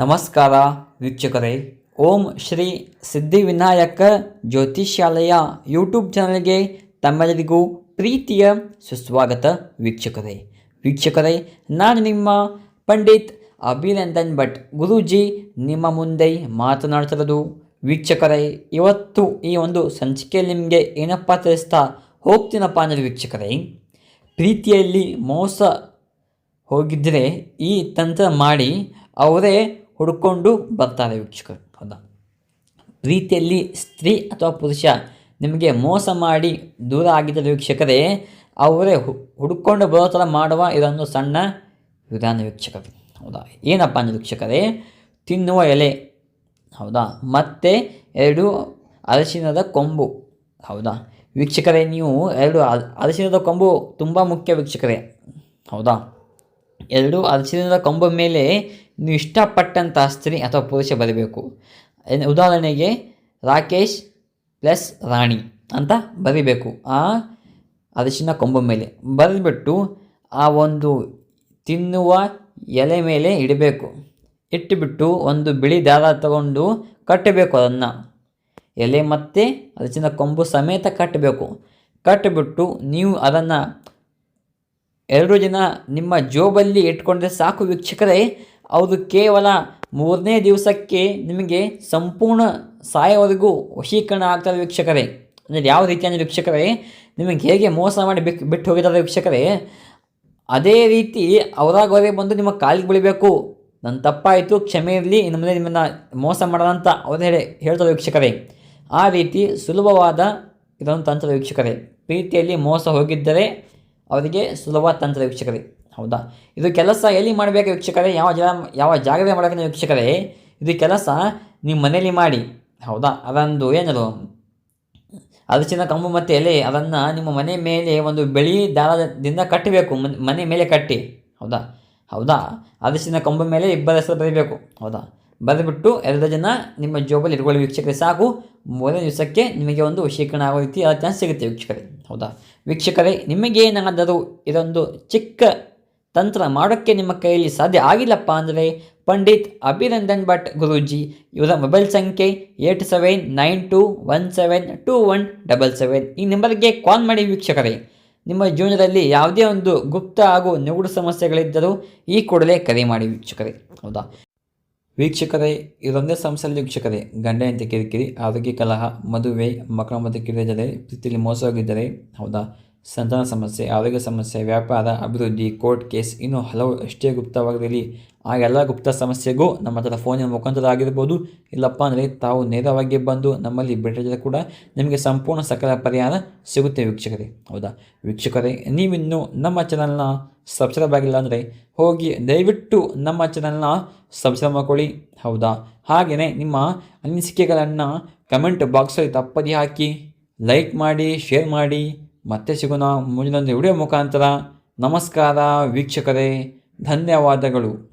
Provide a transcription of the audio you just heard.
ನಮಸ್ಕಾರ ವೀಕ್ಷಕರೇ. ಓಂ ಶ್ರೀ ಸಿದ್ಧಿವಿನಾಯಕ ಜ್ಯೋತಿಷ್ಯಾಲಯ ಯೂಟ್ಯೂಬ್ ಚಾನಲ್ಗೆ ತಮ್ಮೆಲ್ಲರಿಗೂ ಪ್ರೀತಿಯ ಸುಸ್ವಾಗತ ವೀಕ್ಷಕರೇ. ವೀಕ್ಷಕರೇ, ನಾನು ನಿಮ್ಮ ಪಂಡಿತ್ ಅಭಿನಂದನ್ ಭಟ್ ಗುರೂಜಿ ನಿಮ್ಮ ಮುಂದೆ ಮಾತನಾಡ್ತಿರೋದು. ವೀಕ್ಷಕರೇ, ಇವತ್ತು ಈ ಒಂದು ಸಂಚಿಕೆಯಲ್ಲಿ ನಿಮಗೆ ಏನಪ್ಪ ತಿಳಿಸ್ತಾ ಹೋಗ್ತೀನಪ್ಪ ಅಂದರೆ ವೀಕ್ಷಕರೇ, ಪ್ರೀತಿಯಲ್ಲಿ ಮೋಸ ಹೋಗಿದ್ದರೆ ಈ ತಂತ್ರ ಮಾಡಿ ಅವರೇ ಹುಡ್ಕೊಂಡು ಬರ್ತಾರೆ ವೀಕ್ಷಕರು. ಹೌದಾ? ಪ್ರೀತಿಯಲ್ಲಿ ಸ್ತ್ರೀ ಅಥವಾ ಪುರುಷ ನಿಮಗೆ ಮೋಸ ಮಾಡಿ ದೂರ ಆಗಿದ್ದರೆ ವೀಕ್ಷಕರೇ, ಅವರೇ ಹುಡ್ಕೊಂಡು ಬರೋ ಥರ ಮಾಡುವ ಇದೊಂದು ಸಣ್ಣ ವಿಧಾನ ವೀಕ್ಷಕರು. ಹೌದಾ? ಏನಪ್ಪ ಅಂದರೆ ವೀಕ್ಷಕರೇ, ತಿನ್ನುವ ಎಲೆ. ಹೌದಾ? ಮತ್ತು ಎರಡು ಅರಶಿನದ ಕೊಂಬು. ಹೌದಾ? ವೀಕ್ಷಕರೇ, ನೀವು ಎರಡು ಅರ- ಅರಶಿನದ ಕೊಂಬು ತುಂಬ ಮುಖ್ಯ ವೀಕ್ಷಕರೇ. ಹೌದಾ? ಎರಡು ಅರಶಿನದ ಕೊಂಬ ಮೇಲೆ ನೀವು ಇಷ್ಟಪಟ್ಟಂಥ ಸ್ತ್ರೀ ಅಥವಾ ಪುರುಷ ಬರೀಬೇಕು. ಉದಾಹರಣೆಗೆ ರಾಕೇಶ್ ಪ್ಲಸ್ ರಾಣಿ ಅಂತ ಬರಿಬೇಕು. ಆ ಅರಿಶಿನ ಕೊಂಬ ಮೇಲೆ. ಬರೆದ್ಬಿಟ್ಟು ಆ ಒಂದು ತಿನ್ನುವ ಎಲೆ ಮೇಲೆ ಇಡಬೇಕು. ಇಟ್ಟುಬಿಟ್ಟು ಒಂದು ಬಿಳಿ ದಾರ ತಗೊಂಡು ಕಟ್ಟಬೇಕು ಅದನ್ನು. ಎಲೆ ಮತ್ತು ಅರಿಶಿನ ಕೊಂಬು ಸಮೇತ ಕಟ್ಟಬೇಕು. ಕಟ್ಟಿಬಿಟ್ಟು ನೀವು ಅದನ್ನು ಎರಡು ದಿನ ನಿಮ್ಮ ಜೋಬಲ್ಲಿ ಇಟ್ಕೊಂಡ್ರೆ ಸಾಕು ವೀಕ್ಷಕರೇ ಅದು ಕೇವಲ ಮೂರನೇ ದಿವಸಕ್ಕೆ ನಿಮಗೆ ಸಂಪೂರ್ಣ ಸಾಯೋವರೆಗೂ ವಶೀಕರಣ ಆಗ್ತದೆ ವೀಕ್ಷಕರೇ. ಅಂದರೆ ಯಾವ ರೀತಿ ಅಂದರೆ ವೀಕ್ಷಕರೇ, ನಿಮಗೆ ಹೇಗೆ ಮೋಸ ಮಾಡಿ ಬಿಟ್ಟು ಬಿಟ್ಟು ಹೋಗಿದ್ದಾರೆ ವೀಕ್ಷಕರೇ, ಅದೇ ರೀತಿ ಅವರಾಗವರೇ ಬಂದು ನಿಮ್ಮ ಕಾಲಿಗೆ ಬೀಳಬೇಕು. ನನ್ನ ತಪ್ಪಾಯಿತು, ಕ್ಷಮೆ ಇರಲಿ, ಇನ್ನು ಮುಂದೆ ನಿಮ್ಮನ್ನು ಮೋಸ ಮಾಡೋದಂತ ಅವ್ರು ಹೇಳಿ, ಹೇಳ್ತಾರೆ ವೀಕ್ಷಕರೇ. ಆ ರೀತಿ ಸುಲಭವಾದ ಇದೊಂದು ತಂತ್ರ ವೀಕ್ಷಕರೇ. ಪ್ರೀತಿಯಲ್ಲಿ ಮೋಸ ಹೋಗಿದ್ದರೆ ಅವರಿಗೆ ಸುಲಭ ತಂತ್ರ ವೀಕ್ಷಕರೇ. ಹೌದಾ? ಇದು ಕೆಲಸ ಎಲ್ಲಿ ಮಾಡಬೇಕು ವೀಕ್ಷಕರೇ? ಯಾವ ಜಾ, ಯಾವ ಜಾಗದಲ್ಲಿ ಮಾಡಬೇಕು ವೀಕ್ಷಕರೇ? ಇದು ಕೆಲಸ ನಿಮ್ಮ ಮನೇಲಿ ಮಾಡಿ. ಹೌದಾ? ಅದೊಂದು ಏನದು? ಅರಿಶಿನ, ಕಂಬು ಮತ್ತು ಎಲೆ ಅದನ್ನು ನಿಮ್ಮ ಮನೆ ಮೇಲೆ ಒಂದು ಬೆಳಿ ದಾರದಿಂದ ಕಟ್ಟಬೇಕು. ಮನೆ ಮೇಲೆ ಕಟ್ಟಿ. ಹೌದಾ? ಹೌದಾ? ಅರಿಶಿನ, ಕಂಬು ಮೇಲೆ ಇಬ್ಬರ ಹೆಸರು ಬರೀಬೇಕು. ಹೌದಾ? ಬರೆದ್ಬಿಟ್ಟು ಎರಡು ಜನ ನಿಮ್ಮ ಜೋಬಲ್ಲಿ ಇಟ್ಕೊಳ್ಳಿ ವೀಕ್ಷಕರೇ. ಸಾಕು. ಮೂರನೇ ದಿವಸಕ್ಕೆ ನಿಮಗೆ ಒಂದು ವಶೀಕರಣ ಆಗೋ ರೀತಿ ಚಾನ್ಸ್ ಸಿಗುತ್ತೆ ವೀಕ್ಷಕರೇ. ಹೌದಾ? ವೀಕ್ಷಕರೇ, ನಿಮಗೇನಾದರೂ ಇದೊಂದು ಚಿಕ್ಕ ತಂತ್ರ ಮಾಡೋಕ್ಕೆ ನಿಮ್ಮ ಕೈಯಲ್ಲಿ ಸಾಧ್ಯ ಆಗಿಲ್ಲಪ್ಪ ಅಂದರೆ ಪಂಡಿತ್ ಅಭಿನಂದನ್ ಭಟ್ ಗುರೂಜಿ. ಇವರ ಮೊಬೈಲ್ ಸಂಖ್ಯೆ eight seven nine two one seven two one double seven. ಈ ನಂಬರ್ಗೆ ಕಾಲ್ ಮಾಡಿ ವೀಕ್ಷಕರೇ. ನಿಮ್ಮ ಜೀವನದಲ್ಲಿ ಯಾವುದೇ ಒಂದು ಗುಪ್ತ ಹಾಗೂ ನಿಗೂಢ ಸಮಸ್ಯೆಗಳಿದ್ದರೂ ಈ ಕೂಡಲೇ ಕರೆ ಮಾಡಿ ವೀಕ್ಷಕರೇ. ಹೌದಾ? ವೀಕ್ಷಕರೇ, ಇದೊಂದೇ ಸಮಸ್ಯೆಯಲ್ಲಿ ವೀಕ್ಷಕರೇ. ಗಂಡ, ಹೆಂಡತಿ, ಕಿರಿಕಿರಿ, ಆರೋಗ್ಯ, ಕಲಹ, ಮದುವೆ, ಮಕ್ಕಳ ಮಧ್ಯೆ ಕಿರಿದರೆ ಪ್ರೀತಿಯಲ್ಲಿ ಮೋಸ ಹೋಗಿದ್ದರೆ ಹೌದಾ? ಸಂತಾನ ಸಮಸ್ಯೆ, ಆರೋಗ್ಯ ಸಮಸ್ಯೆ, ವ್ಯಾಪಾರ, ಅಭಿವೃದ್ಧಿ, ಕೋರ್ಟ್ ಕೇಸ್ ಇನ್ನೂ ಹಲವು ಎಷ್ಟೇ ಗುಪ್ತವಾಗಿರಲಿ, ಆ ಎಲ್ಲ ಗುಪ್ತ ಸಮಸ್ಯೆಗೂ ನಮ್ಮ ಹತ್ರ ಫೋನಿನ ಮುಖಾಂತರ ಆಗಿರ್ಬೋದು. ಇಲ್ಲಪ್ಪ ಅಂದರೆ ತಾವು ನೇರವಾಗಿ ಬಂದು ನಮ್ಮಲ್ಲಿ ಭೇಟಿಯಾದರೆ ಕೂಡ ನಿಮಗೆ ಸಂಪೂರ್ಣ ಸಕಲ ಪರಿಹಾರ ಸಿಗುತ್ತೆ ವೀಕ್ಷಕರೇ. ಹೌದಾ? ವೀಕ್ಷಕರೇ, ನೀವಿನ್ನೂ ನಮ್ಮ ಚಾನಲ್ನ ಸಬ್ಸ್ಕ್ರೈಬ್ ಆಗಿಲ್ಲ ಅಂದರೆ ಹೋಗಿ ದಯವಿಟ್ಟು ನಮ್ಮ ಚಾನಲ್ನ ಸಬ್ಸ್ಕ್ರೈಬ್ ಮಾಡ್ಕೊಳ್ಳಿ. ಹೌದಾ? ಹಾಗೆಯೇ ನಿಮ್ಮ ಅನಿಸಿಕೆಗಳನ್ನು ಕಮೆಂಟ್ ಬಾಕ್ಸಲ್ಲಿ ತಪ್ಪದೇ ಹಾಕಿ ಲೈಕ್ ಮಾಡಿ ಶೇರ್ ಮಾಡಿ ಮತ್ತೆ ಸಿಗೋಣ ಮುಂದಿನೊಂದು ವಿಡಿಯೋ ಮುಖಾಂತರ. ನಮಸ್ಕಾರ ವೀಕ್ಷಕರೇ. ಧನ್ಯವಾದಗಳು.